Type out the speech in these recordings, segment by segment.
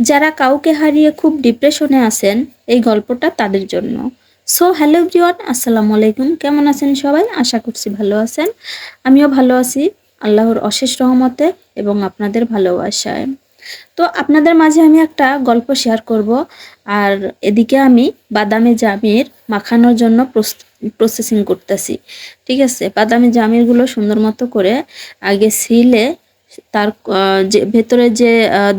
যারা কাউকে হারিয়ে খুব ডিপ্রেশনে আছেন, এই গল্পটা তাদের জন্য। সো হ্যালো এভরিওয়ান আসসালামু আলাইকুম। কেমন আছেন সবাই? আশা করছি ভালো আছেন। আমিও ভালো আছি, আল্লাহর অশেষ রহমতে এবং আপনাদের ভালোবাসায়। তো, আপনাদের মাঝে আমি একটা গল্প শেয়ার করব। আর এদিকে আমি বাদামে জামির মাখানোর জন্য প্রসেসিং করতেছি। ঠিক আছে? বাদামি জামিরগুলো সুন্দর মতো করে আগে সিলে তার যে, ভেতরে যে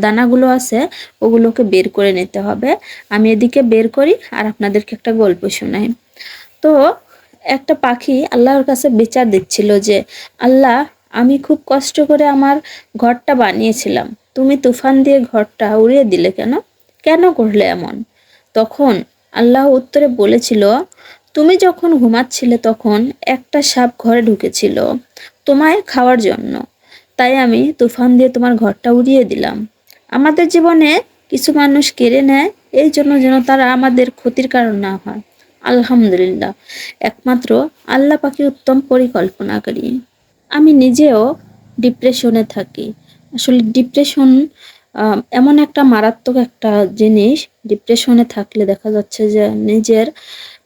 দানাগুলো আছে, ওগুলোকে বের করে নিতে হবে। আমি এদিকে বের করি আর আপনাদেরকে একটা গল্প শোনাই। তো একটা পাখি আল্লাহর কাছে বিচার দিচ্ছিল যে, আল্লাহ, আমি খুব কষ্ট করে আমার ঘরটা বানিয়েছিলাম। তুমি তুফান দিয়ে ঘরটা উড়িয়ে দিলে কেন? কেন করলে এমন? তখন আল্লাহ উত্তরে বলেছিল, তুমি যখন ঘুমাচ্ছিলে তখন একটা সাপ ঘরে ঢুকেছিল তোমায় খাওয়ার জন্য। তাই আমি তুফান দিয়ে তোমার ঘরটা উড়িয়ে দিলাম। আমাদের জীবনে কিছু মানুষ কেড়ে নেয়, এই জন্য যেন তারা আমাদের ক্ষতির কারণ না হয়। আলহামদুলিল্লাহ, একমাত্র আল্লাহ পাখি উত্তম পরিকল্পনাকারী। আমি নিজেও ডিপ্রেশনে থাকি। আসলে ডিপ্রেশন এমন একটা মারাত্মক একটা জিনিস। ডিপ্রেশনে থাকলে দেখা যাচ্ছে যে নিজের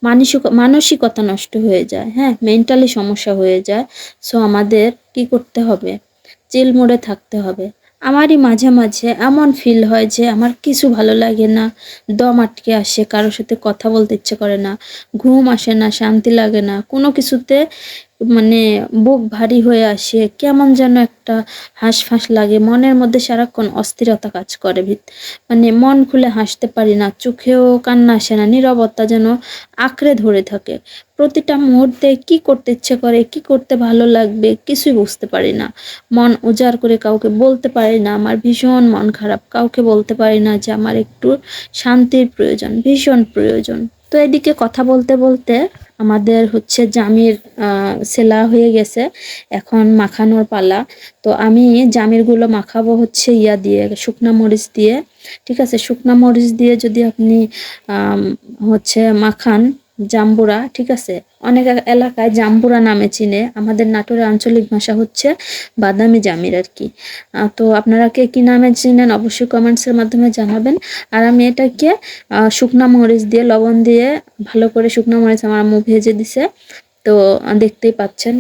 মানসিক, মানসিকতা নষ্ট হয়ে যায়। হ্যাঁ মেন্টালি সমস্যা হয়ে যায়। সো আমাদের কি করতে হবে? চিল মোড়ে থাকতে হবে। আমারই মাঝে মাঝে এমন ফিল হয় যে আমার কিছু ভালো লাগে না। দম আটকে আসে, কারোর সাথে কথা বলতে ইচ্ছে করে না। ঘুম আসে না, শান্তি লাগে না। কোনো কিছুতে মানে বুক ভারী হয়ে আসে, কেমন যেন একটা হাঁসফাঁস লাগে, মনের মধ্যে সারাক্ষণ অস্থিরতা কাজ করে মানে মন খুলে হাসতে পারি না, চোখেও কান্না আসে না, নীরবতা যেন আঁকড়ে ধরে থাকে। প্রতিটা মুহূর্তে কি করতে ইচ্ছে করে, কি করতে ভালো লাগবে কিছুই বুঝতে পারি না। মন উজাড় করে কাউকে বলতে পারি না, আমার ভীষণ মন খারাপ, কাউকে বলতে পারি না যে আমার একটু শান্তির প্রয়োজন, ভীষণ প্রয়োজন। তো এদিকে কথা বলতে বলতে আমাদের হচ্ছে জামির সেলা হয়ে গেছে। এখন মাখানোর পালা। তো আমি জামিরগুলো মাখাবো হচ্ছে ইয়া দিয়ে, শুকনা মরিচ দিয়ে। ঠিক আছে? শুকনা মরিচ দিয়ে যদি আপনি হচ্ছে মাখান জাম্বুরা, ঠিক আছে? অনেক এলাকায় জাম্বুরা নামে চিনে। আমাদের নাটোরের আঞ্চলিক ভাষা হচ্ছে বাদামি জামির আর কি। তো আপনারা কে কী নামে চিনেন অবশ্যই কমেন্টসের মাধ্যমে জানাবেন। আর আমি এটাকে শুকনা মরিচ দিয়ে, লবণ দিয়ে ভালো করে শুকনো মরিচ আমার আম্মু ভেজে দিছে। তো দেখতেই পাচ্ছেন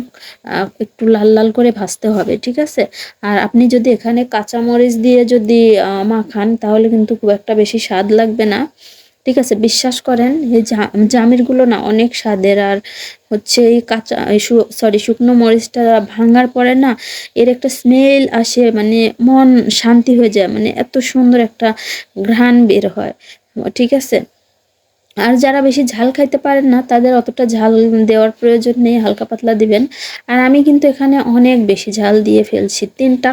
একটু লাল লাল করে ভাজতে হবে, ঠিক আছে? আর আপনি যদি এখানে কাঁচা মরিচ দিয়ে যদি মাখান তাহলে কিন্তু খুব একটা বেশি স্বাদ লাগবে না। ঠিক আছে, বিশ্বাস করেন, এই জামিরগুলো না অনেক স্বাদের আর হচ্ছে এই কাঁচা সরি শুকনো মরিচটা ভাঙার পরে না এর একটা স্মেল আসে মানে মন শান্তি হয়ে যায় মানে এত সুন্দর একটা ঘ্রাণ বের হয়, ঠিক আছে? আর যারা বেশি ঝাল খাইতে পারেন না, তাদের অতটা ঝাল দেওয়ার প্রয়োজন নেই, হালকা পাতলা দিবেন। আর আমি কিন্তু এখানে অনেক বেশি ঝাল দিয়ে ফেলছি, তিনটা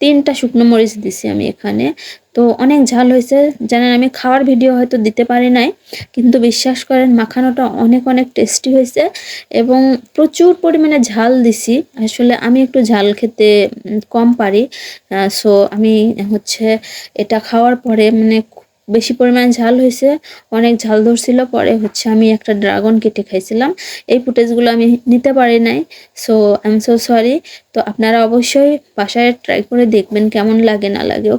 তিনটা শুকনো মরিচ দিছি আমি এখানে। তো অনেক ঝাল হয়েছে। জানেন, আমি খাওয়ার ভিডিও হয়তো দিতে পারি নাই, কিন্তু বিশ্বাস করেন, মাখানোটা অনেক অনেক টেস্টি হয়েছে এবং প্রচুর পরিমাণে ঝাল দিছি। আসলে আমি একটু ঝাল খেতে কম পারি। সো আমি হচ্ছে এটা খাওয়ার পরে মানে বেশি পরিমাণে ঝাল হয়েছে, অনেক ঝাল ধরছিল, পরে হচ্ছে আমি একটা ড্রাগন কেটে খাইছিলাম। এই ফুটেজগুলো আমি নিতে পারি নাই so I am so sorry তো আপনারা অবশ্যই বাসায় ট্রাই করে দেখবেন কেমন লাগে না লাগে ওকে